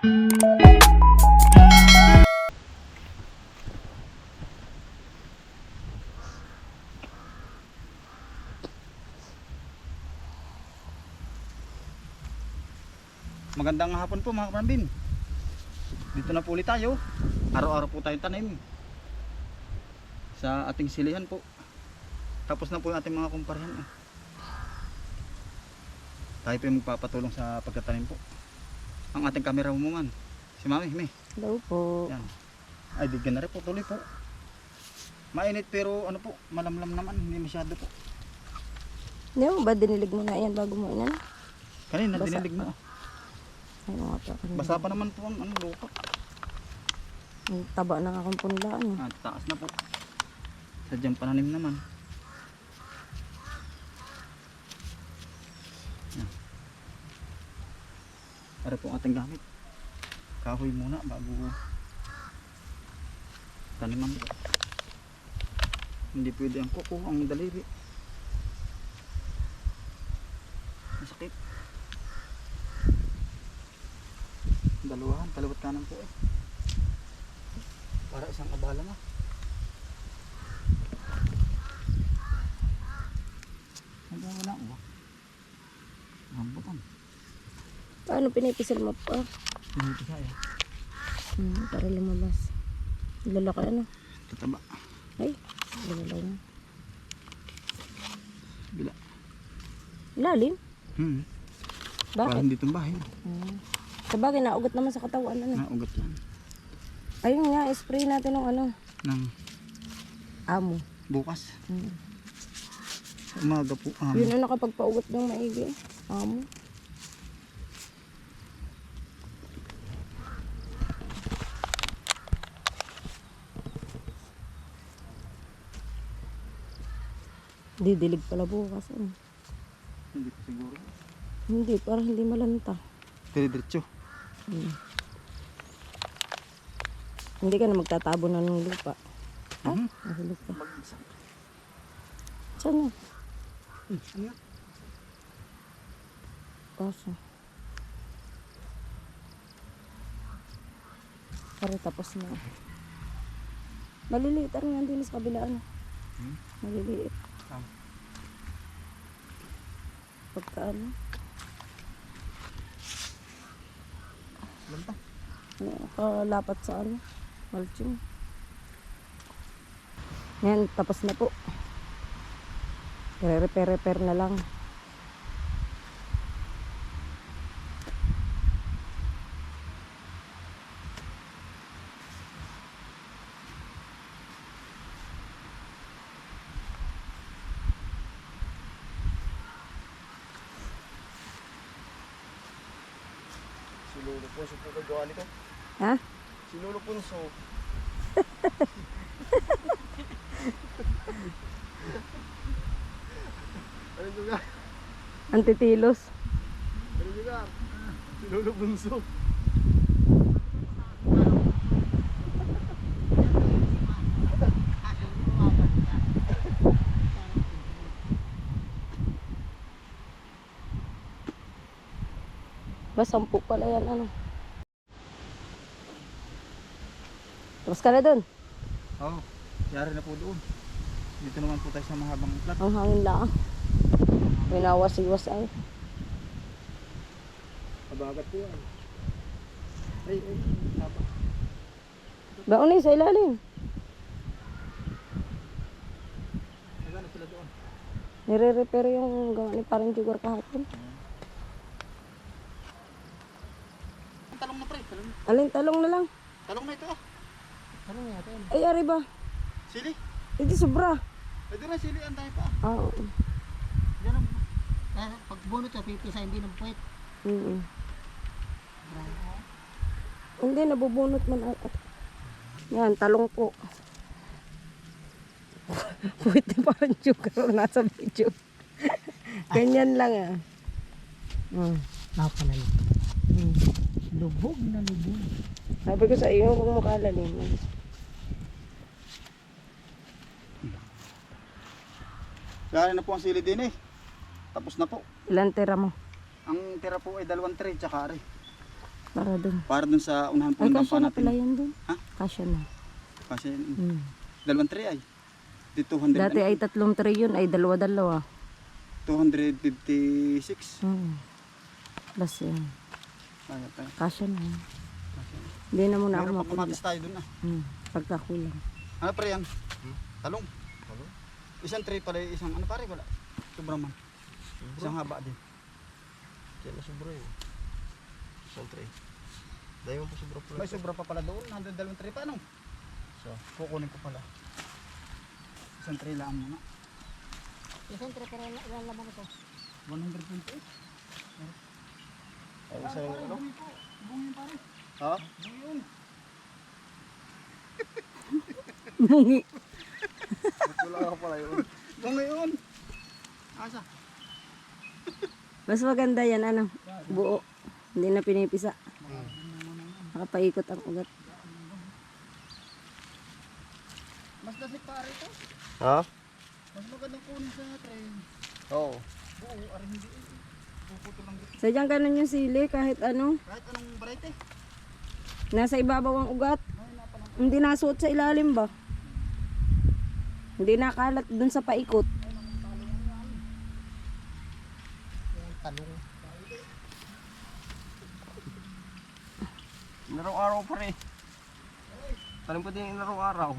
Magandang hapon po mga kapambin. Dito na po ulit tayo. Araw-araw po tayong tanim. Sa ating silihan po. Tapos na po yung ating mga kumparahan. oh. Tayo po yung magpapatulong sa pagtatanim po. Ang ating kamera umungan. Si Mami, May. Hello po. Yan. Ay, bigyan na rin po. Tuloy po. Mainit pero ano po, malamlam naman. Hindi masyado po. Hindi mo ba dinilig mo na yan bago mo inan? Kanina, Basa dinilig mo. Ay, mga pa. Basa pa naman po ang ano, lupa. Ang taba ng akong punlaan. Ah, taas na po. Sadyang pananim naman. Para po ang ating gamit. Kahoy muna bago taniman po. Hindi pwede ang kuko, ang daliri. Masakit. Dalawahan, kalawat kanan po eh. Para isang abala na. Hanggang wala ko. Rambutan. Paano pinipisil mo pa? Ko kaya. Hmm, para lumabas. Lalaki ano? Tataba. Ay, lalaki na. Bila. Lalim? Hmm. Bakit? hindi tumbahin. Hmm. Sabagay, naugat naman sa katawan. Ano? Naugat lang. Ayun nga, spray natin ng ano. Nang Amo. bukas. Hmm. Umaga po. Um, Yun ang nakapagpaugat ng maigi. Amo. Didilig pala bukas. Ano? Hindi po siguro. Hindi, para hindi malanta. Diretso. Hmm. Hindi ka na magtatabo na ng lupa. Ha? Mhm. Nahulog ka. Saan na? Hmm, ano yan? Kaso. Pare tapos na. Maliliit ang yan din sa kabilaan. Hmm? Maliliit. Ah. Pagka ano. Lanta. Nakalapat sa ano. Mulching. Yan, tapos na po. Re-repair-repair na lang. Si Lolo Punso po kagawa nito. Ha? Si Lolo Punso. lugar? Antitilos. Ano lugar? Si Lolo Punso. Sampu pala yan, ano. Tapos ka na dun. Oo. Oh, yari na po doon. Dito naman po tayo sa mahabang plat. Ang hangin lang. Winawas-iwas ay. Kabagat po yan. Ay, ay, haba. Baon eh, sa ilalim. Nagano sila doon? Nire-repair yung gawa ni parang Jugor kahapon. Talong na pre, talong. Alin, talong na lang. Talong na ito ah. Talong na yata. Ay, ari ba? Sili. Hindi sobra. Pwede na sili ang tayo pa. Ah, Oo. Yan ang eh, pag bunot sa pipisa hindi ng puwet. Mm Hindi, nabubunot man. At. Yan, talong po. Pwede parang Jugor nasa video. Ganyan lang ah. Mm. Napalala. Mm. Lubog na lubog. Sabi ko sa iyo kung mukha lalim. Gano'n na po ang sili din eh. Tapos na po. Ilan tira mo? Ang tira po ay dalawang tray tsaka ari. Para dun. Para dun sa unahan po Ay, ng kasya dampa na pala natin. yan dun. Ha? Kasya na. Kasi Hmm. dalawang tray ay. Di 200, Dati ano, ay tatlong tray yun, ay dalawa-dalawa. 256. Hmm. Plus yan. Kaya tayo. Kasya na yan. Hindi na muna ako Meron mapagla. kamatis tayo dun ah. Hmm. Pagkakulang. Ano pare yan? Talong. Isang tray pala, isang ano pare wala. Sobrang man. Isang haba din. Diyan na sobra yun. Isang tray. Dahil mo pa sobra pala. May sobra pa pala doon. Nandun dalawang tray pa ano? So, Kukunin ko pala. Isang tray lang muna. Isang tray para lalaman ito. 128. Isa yung ano? Bungin pare. Ha? Bungin. Bungi. Wala ka pala yun. Bungin. Asa? Mas maganda yan, ano, buo. Hindi na pinipisa. Nakapaikot ang ugat. Mas dasik pare ito. Ha? Mas magandang kunin sa tray. Oo. Oo, ari hindi. Sadyang ganun yung sili, kahit ano, Kahit anong variety. nasa ibabaw ang ugat. Hindi nasuot sa ilalim ba? Hindi nakalat dun sa paikot. Talong. Inaraw-araw pa rin. Talim pa din inaraw-araw.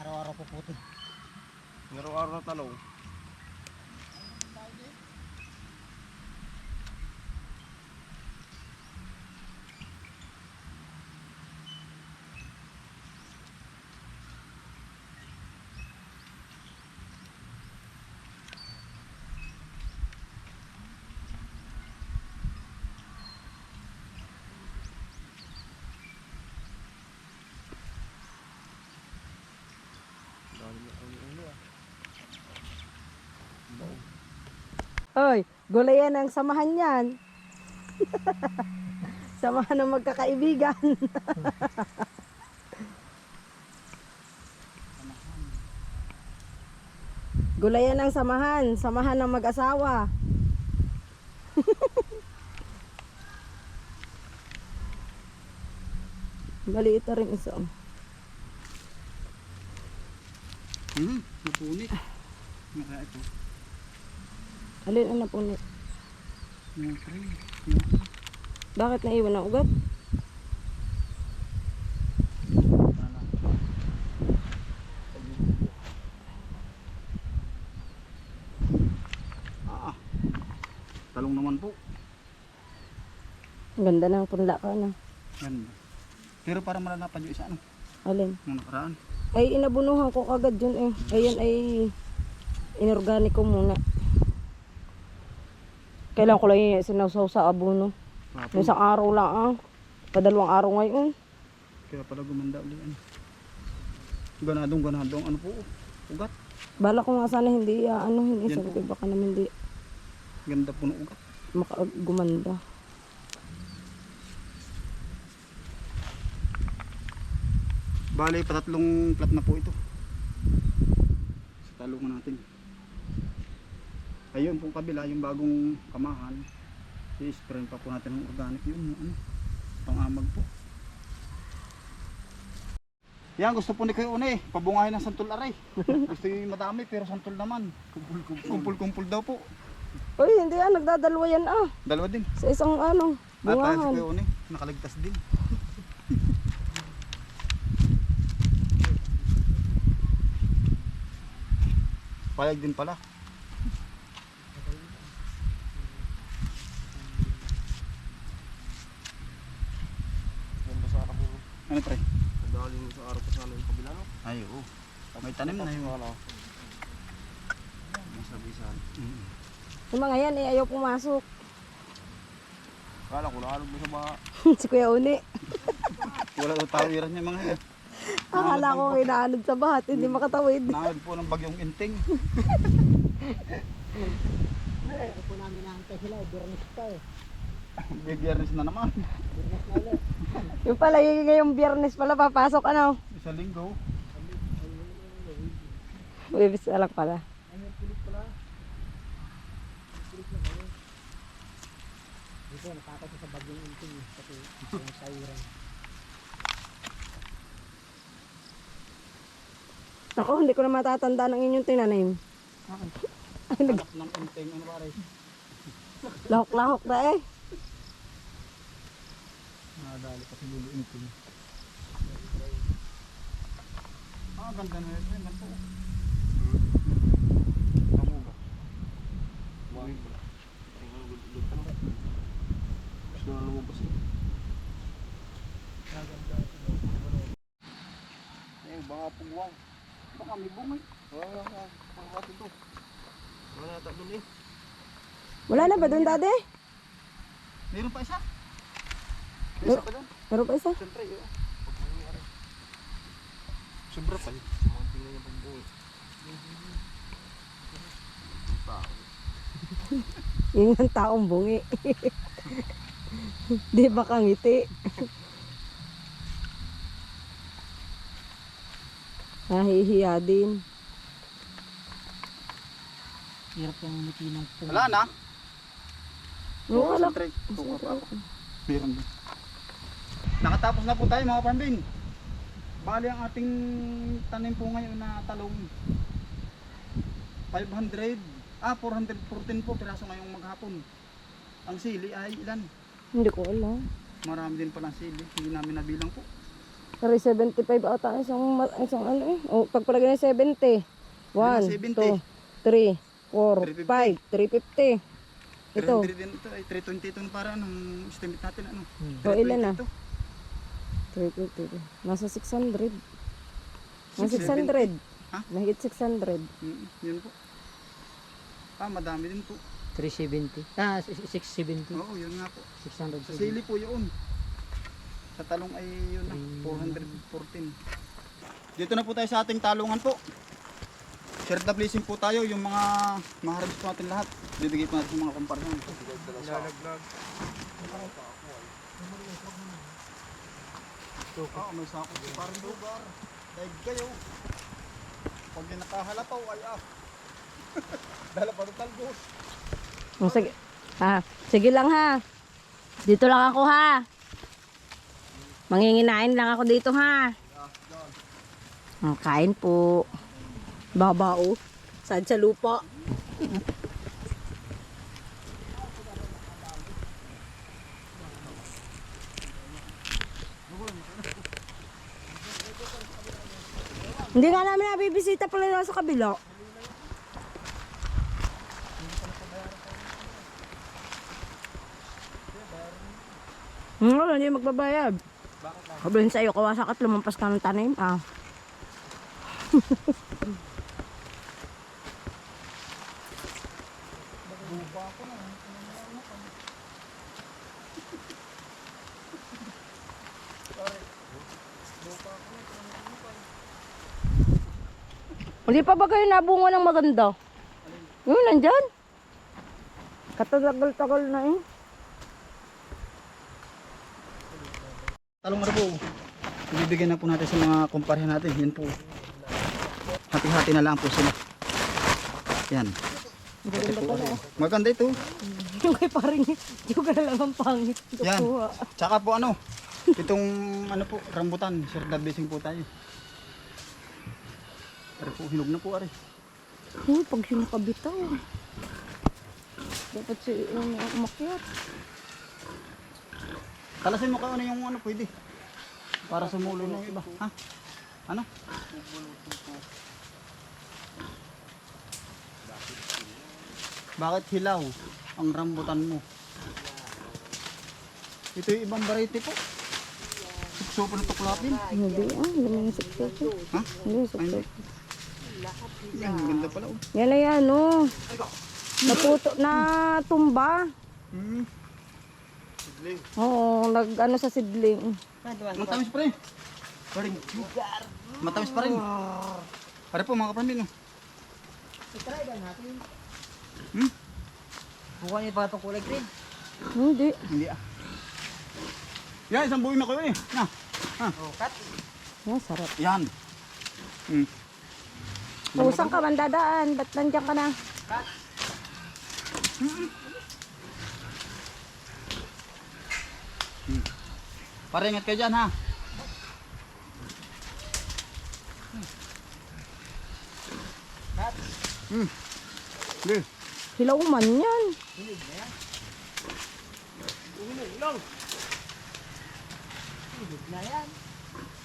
Araw-araw po puti. Inaraw-araw na talong. Oy, gulayan ang samahan yan. samahan ng magkakaibigan. gulayan ang samahan, samahan ng mag-asawa. Maliit na rin isa. oh. Hmm, napunit. Maka ito. Alin ang tray. Bakit naiwan ang ugat? Ah, ah. Talong naman po. Ang ganda ng punla ka na. Ganda. Pero para malalapan yung isa ano, Alin? nung nakaraan. Ay, inabunuhan ko kagad yun eh. Ayan ay inorganic ko muna. Kailan ko lang yung sinawsaw sa abono. Kapon. isang araw lang ah. Padalawang araw ngayon. Kaya pala gumanda ulit. Ano. Ganadong ganadong ano po. Ugat. Bala ko nga sana hindi ah, ano, hindi Yan sabi ko baka naman hindi Ganda po ng ugat. maka gumanda. Bale, patatlong plat na po ito. Sa talungan natin. Ayun pong kabila, yung bagong kamahan. I-spray pa po natin ng organic yun. Ano, pang-amag po. Yan, gusto po ni Kuya Une, pabungahin ng santol aray. gusto yung madami, pero santol naman. Kumpul-kumpul daw po. Uy, hindi ah, nagdadalawa yan ah. Dalawa din. Sa isang ano, At tayo si bungahan. Kuya Une, nakaligtas din. Payag din pala. Ganda sa araw ko. Ano pre? Madaling sa araw pa sana yung kabila no? Ay, oo. May tanim na yun. Ano? Masabisan. Mm. Yung mga yan eh, ayaw pumasok. Kala ko naalog mo sa baka. si Kuya Uni. Wala daw tawiran niya mga yan. Akala ko inaanod sa bahat, hindi makatawid. Nangad po ng bagyong inting. Ito po namin naantay sila. Birnis pa eh. Biyernes na naman. Birnis na ulit. Yung pala, yung ngayong biyernes pala papasok ano. Isa linggo. Webis na lang pala. Natakot siya sa bagyong inting eh. Kasi yung sayuran. Ako, hindi ko na matatanda ng inyong tinanim. Anak ng inteng, ano pare? Lahok-lahok na eh. Nadali pa si Lulu inteng. Ah, ganda na ito. Ganda ba? Tingnan mo, lutan mo. Gusto na lumabas eh. Eh, baka pugwang. Baka may bungay. Wala ka. Pangkat ito. Wala doon eh. Wala na ba doon, dade? Meron pa isa? Isa pa? Meron pa isa? Siyempre, yun. Sobra pa. Sa mga tingnan niya pagbuhay. Ang tao. Yung ang taong bungi. Di ba kangiti? Nahihiya din. Hirap yung ngiti ng pung. Wala na. Oo, wala. Siyempre. Meron din. Nakatapos na po tayo mga pambin. Bali ang ating tanim po ngayon na talong 500 ah 414 po piraso ngayong maghapon. Ang sili ay ilan? Hindi ko alam. Marami din palang sili, hindi namin nabilang po. Pero 75 ata ang isang, isang ano eh. O, pagpalagay ng 70. 1, 2, 3, 4, 5, 350. Ito. 300 din ito ay 320 ito para anong estimate natin ano? Hmm. O, ilan na? Ito. 350. Nasa 600. Nasa 670. 600. Ha? Mahigit 600. Mm, yun po. Ah, madami din po. 370. Ah, 670. Oo, yun nga po. 670. Sa sili po yun. Sa talong ay yun na, 414. Dito na po tayo sa ating talungan po. Share the blessing po tayo, yung mga maharabis po natin lahat. Bibigay po natin mga komparsan. Nilalaglag. Oo, may sako po parang lugar. Daig kayo. Pag yung nakahalataw ay ah. Dala pa ng talbos. O, sige. Ha, sige lang ha. Dito lang ako ha. Manginginain lang ako dito ha. Oh, kain po. Babao. Saan sa lupa? Hindi nga namin nabibisita pala nila sa kabila. Hmm, wala, hindi magbabayad. Sabihin sa'yo, kawasan ka at lumampas ka ng tanim. Ah. Hindi pa ba kayo nabunga ng maganda? Yun, nandyan. Katagal-tagal na eh. Talong na po. Ibibigay na po natin sa mga kumpare natin. Yan po. Hati-hati na lang po sila. Yan. Ito po. Maganda ito. Yung kay paring, yung ka na lang ang pangit. Yan. Tsaka po ano, itong ano po, rambutan, the blessing po tayo. Pero po, hinog na po ari. Oh, pag siya nakabitaw. Dapat si yung umakyat. Talasin mo ka ano yung ano pwede. Para sumulo na yung iba. Ha? Ano? Bakit hilaw ang rambutan mo? Ito yung ibang variety po. Sukso pa ng tuklapin. Hindi ah, hindi mo yung suksok. Ha? Hindi yung suksok. Yan, ang ganda pala. Oh. Yan ay ano. Naputo na tumba. Hmm. Oo, nag ano sa sidling. Matamis pa rin. Pa rin. Matamis pa rin. Pare po mga kapamilya. Try ba natin? Hmm? Buka niyo pa itong kulay green. Hindi. Hindi ah. Yan, isang buhay na kayo eh. Na. Oh, cut. Ah, sarap. Yan. Hmm. Pusang ka man dadaan. Ba't nandiyan ka na? Para ingat kayo dyan ha. Hmm. Sige. Hilaw man yan.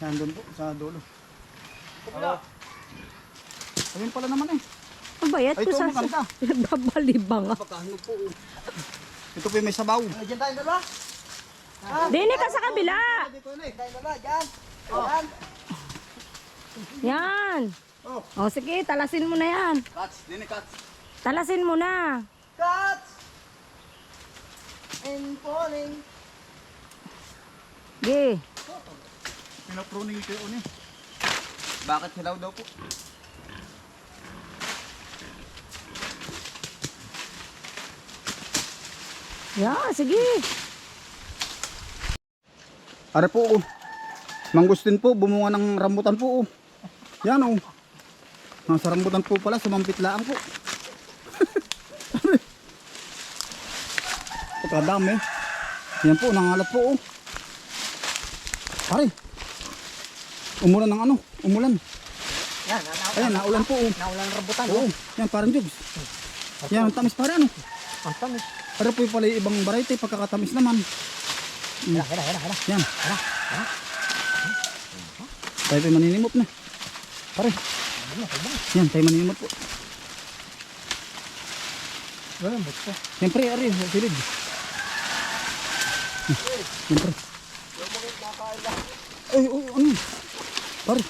Yan doon po, sa dulo. Ayun pala naman eh. Ang bayat Ay, ko ito sa... maganda. Babalibang ah. Pagkahinog po. Ito po yung may sabaw. Diyan tayo dalawa. Dini ka sa kabila. Dito na eh. Tayo dalawa, dyan. Dyan. Yan. Oh. O sige, talasin mo na yan. Cuts, dini cuts. Talasin mo na. Cuts! And falling. Ge. Pinapruning ito yun eh. Bakit hilaw daw po? Yan, sige. Are po oh. Mangustin po, bumunga ng rambutan po oh. Yan oh. Nasa rambutan po pala, sumampit lang po. Pagkadami. Yan po, nangalat po oh. Pare. Umulan ng ano? Umulan. Yan, na Ayan, naulan po oh. naulang rambutan. Oo, yan parang jugs. Yan, ang tamis pare ano. Ang tamis. Pero po pala yung ibang variety, pagkakatamis naman. Hila, hila, hila, hila. Yan. Tayo po maninimot na. Pare. Yan, tayo maninimot po. Ganun, ba't ko? Siyempre, ari, silid. Siyempre. Ay, oh, ano? Pare.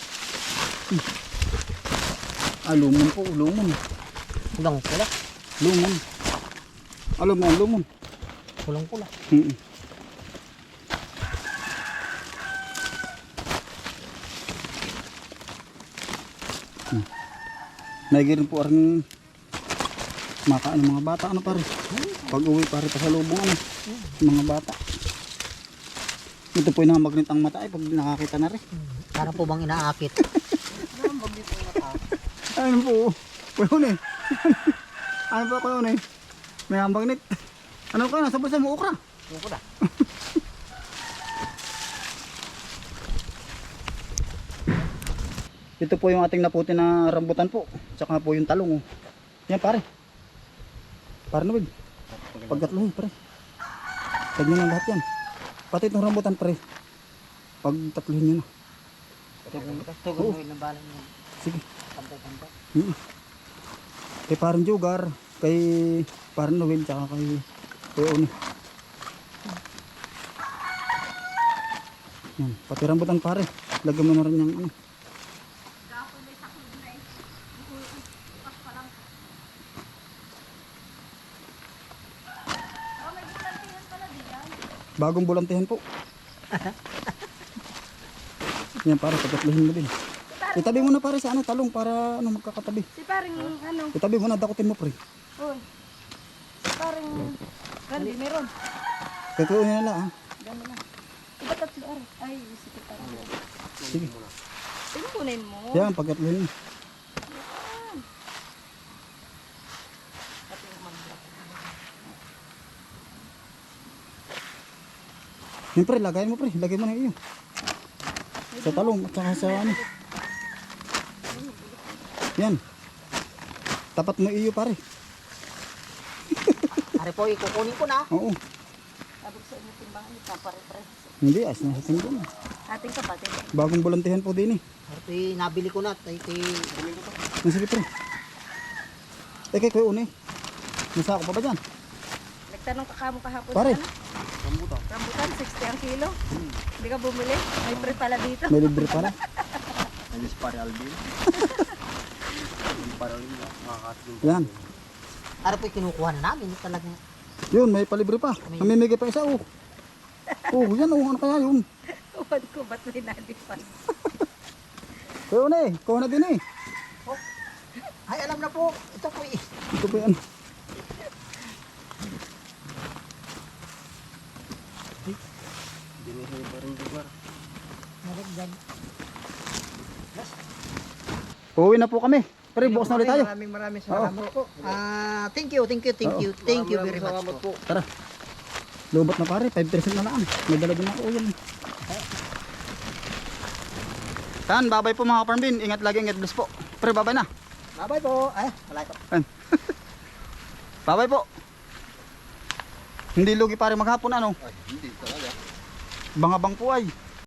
Ah, lumon po, lumon. Kulang pula. Lumon. Alam mo, lumon. Kulang pula. Mm Hmm. Nagirin po rin makain ng mga bata ano pare. Pag uwi pare pa sa lubong ano. Mga bata. Ito po yung namagnet ang mata ay pag nakakita na rin. Para po bang inaakit? Ayun po. Kuya eh. ano po kuya eh? May hambagnet. Ano ka nasa bulsa mo ukra? Yung ko na. Ito po yung ating naputi na rambutan po. Tsaka po yung talong. Oh. Yan pare. Pare na wig. Pagkatloy pare. Tignan lang lahat yan. Pati itong rambutan pare. Pag tatlohin nyo na. Tugon mo ilang balang. Sige. Pantay-pantay. Mm. Kay parang Jugar. Kay parang Noel. Tsaka kay Oni. Yan. Pati rambutan pare. Lagyan mo na rin yung ano. Bagong bulantihan po. Yan para patatluhin mo din. Itabi mo na pare sa ano talong para ano magkakatabi. Si paring ano. Itabi mo na dakutin mo pre. Uy. Si paring Randy, meron. Kaya na lang ah. Gano'n na. Iba tatlo ari. Ay, si kita. Sige. Tingkunin mo. Yan pagkatluhin mo. Yan pre, lagayin mo pre. Lagay mo na iyo. Sa talong at saka sa ano. Yan. Tapat mo iyo pare. Ari po, ikukunin ko na. Oo. Abog sa inyo timbangan ni Pare-pare. Hindi, ayos na sa tingin mo. Ating kapatid. Bagong bulantihan po din eh. Eh, nabili ko na. Tay, tay, Yan, sige pre. Eh kay Kuya Une. Nasa ako pa ba dyan? Nagtanong ka kamo kahapon. Pare. Rambutan. Rambutan, 60 ang kilo. Hindi ka bumili. May pre pala dito. May libre pala. Ayos pare Alvin. Para rin makakatlong. Yan. Ari po, kinukuha na namin. Talagang Yun, may palibre pa. Namimigay pa isa oh. Oh, yan oh, ano kaya yun? Uwan ko, ba't may nalipas? Kuya Une, kuha na din eh. Ay, alam na po. Ito po eh. Ito po yan. Dinihin pa rin lugar. Nalagdag. Uuwi na po kami. Pero bukas na ulit tayo. Maraming maraming salamat po. Ah, thank you, thank you, thank you, thank you very much po. Tara. Lubot na pare, 5% na lang. May dala din ako yan. Tan, babay po mga kaparmbin. Ingat lagi, ingat bless po. Pre, babay na. Babay po. Eh, wala ko. Babay po. Hindi lugi pare maghapon ano. Ay, hindi talaga. Bangabang po ay.